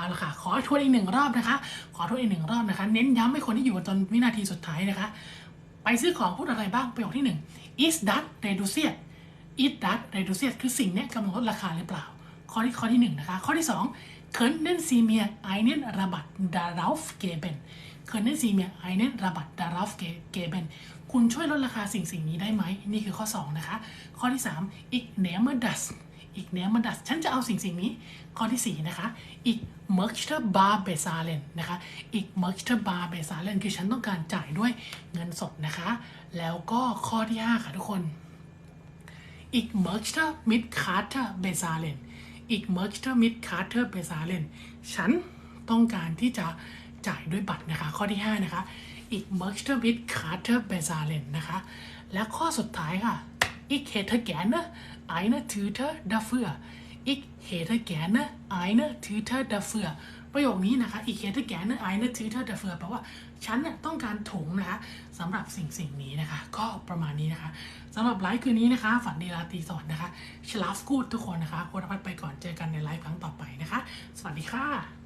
เอาละค่ะ ขอทวนอีกหนึ่งรอบนะคะ ขอทวนอีกหนึ่งรอบนะคะ เน้นย้ำให้คนที่อยู่จนวินาทีสุดท้ายนะคะ ไปซื้อของพูดอะไรบ้างประโยคที่หนึ่ง is that reduced is that reduced คือสิ่งนี้กำลังลดราคาหรือเปล่า ข้อที่ข้อที่หนึ่งนะคะ ข้อที่สอง können Sie mir einen Rabatt darauf geben können Sie mir einen Rabatt darauf ge- geben คุณช่วยลดราคาสิ่งสิ่งนี้ได้ไหม นี่คือข้อ 2 นะคะ ข้อที่ 3 ich nehme das อีกเนื้มันดัสฉันจะเอาสิ่งสิ่งนี้ ข้อที่ 4 นะคะ อีกเมอร์ r c h e r b a r b เบซาเลนนะคะ อีกเมอร์ e r c h e r b a r เบซาเลนคือฉันต้องการจ่ายด้วยเงินสดนะคะ แล้วก็ข้อที่ 5 ค่ะทุกคน อีกเมอร์ชเตอร์มิดคาร์เตอร์เบซาเลนอีกเมอร์ชเตอร์มิดคาร์เตอร์เบซาเลนฉันต้องการที่จะจ่ายด้วยบัตรนะคะ ข้อที่ 5 นะคะ อีกเมอร์ชเตอร์มิดคาร์เตอร์เบซาเลนนะคะ และข้อสุดท้ายค่ะ Ich hätte gerne eine Tüte dafür. Ich hätte gerne eine Tüte dafür. ประโยคนี้นะคะ Ich hätte gerne eine Tüte dafür แปลว่าฉันเนี่ยต้องการถุงนะคะสำหรับสิ่งสิ่งนี้นะคะ ก็ประมาณนี้นะคะสำหรับไลฟ์คืนนี้นะคะ ฝันดีราตรีสวัสดิ์นะคะชลาฟกูดทุกคนนะคะโคตรพัดไปก่อนเจอกันในไลฟ์ครั้งต่อไปนะคะ สวัสดีค่ะ